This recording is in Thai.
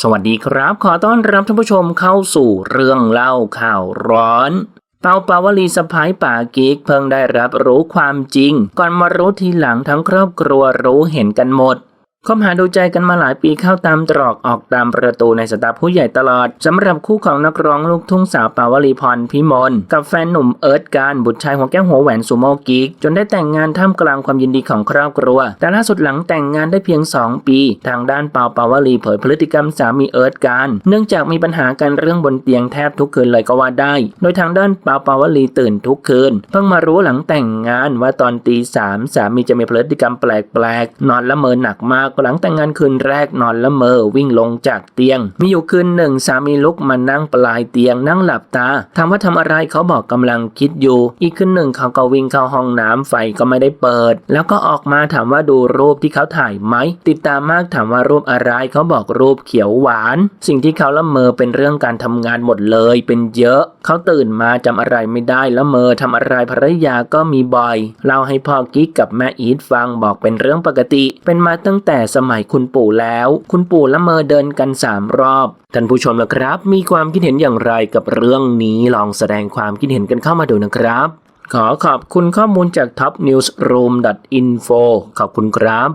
สวัสดีครับ ขอต้อนรับท่านผู้ชมเข้าสู่เรื่องเล่าข่าวร้อน เปาเปาวลีสะพ้ายป่ากิกเพิ่งได้รับรู้ความจริง ก่อนมารู้ทีหลังทั้งครอบครัวรู้เห็นกันหมด คบหาดูใจกันมาหลายปีเข้าตามตรอกออกตามประตูในสตาผู้ใหญ่ตลอดสำหรับคู่ของนักร้องลูกทุ่งสาวปาวลีพรพิมลกับแฟนหนุ่มเอิร์ธการบุตรชายหัวแก้วหัวแหวนซูโม่กิกจนได้แต่งงานท่ามกลางความยินดีของครอบครัว แต่ล่าสุดหลังแต่งงานได้เพียง 2 ปี ทางด้านปาปาวลีเผยพฤติกรรมสามีเอิร์ธการเนื่องจากมีปัญหากันเรื่องบนเตียงแทบทุกคืนเลยก็ว่าได้ โดยทางด้านปาปาวลีตื่นทุกคืน เพิ่งมารู้หลังแต่งงานว่าตอนตีสามสามีจะมีพฤติกรรมแปลกๆนอนละเมอหนักมากหลังแต่งงานคืนแรกนอนละเมอวิ่งลงจากเตียง มีอยู่คืนหนึ่งสามีลุกมานั่งปลายเตียงนั่งหลับตาถามว่าทำอะไรเขาบอกกำลังคิดอยู่ อีกคืนหนึ่งเขาก็วิ่งเข้าห้องน้ำไฟก็ไม่ได้เปิด แล้วก็ออกมาถามว่าดูรูปที่เขาถ่ายไหมติดตามมากถามว่ารูปอะไรเขาบอกรูปเขียวหวาน สิ่งที่เขาละเมอเป็นเรื่องการทำงานหมดเลยเป็นเยอะ เขาตื่นมาจำอะไรไม่ได้ละเมอทำอะไรภรรยาก็มีบ่อยเล่าให้พ่อกิ๊กกับแม่อีทฟังบอกเป็นเรื่องปกติ เป็นมาตั้งแต่สมัยคุณปู่แล้ว คุณปู่ละเมอเดินกันสามรอบ ท่านผู้ชมละครับ มีความคิดเห็นอย่างไรกับเรื่องนี้ลองแสดงความคิดเห็นกันเข้ามาดูนะครับ ขอขอบคุณข้อมูลจาก topnewsroom.info ขอบคุณครับ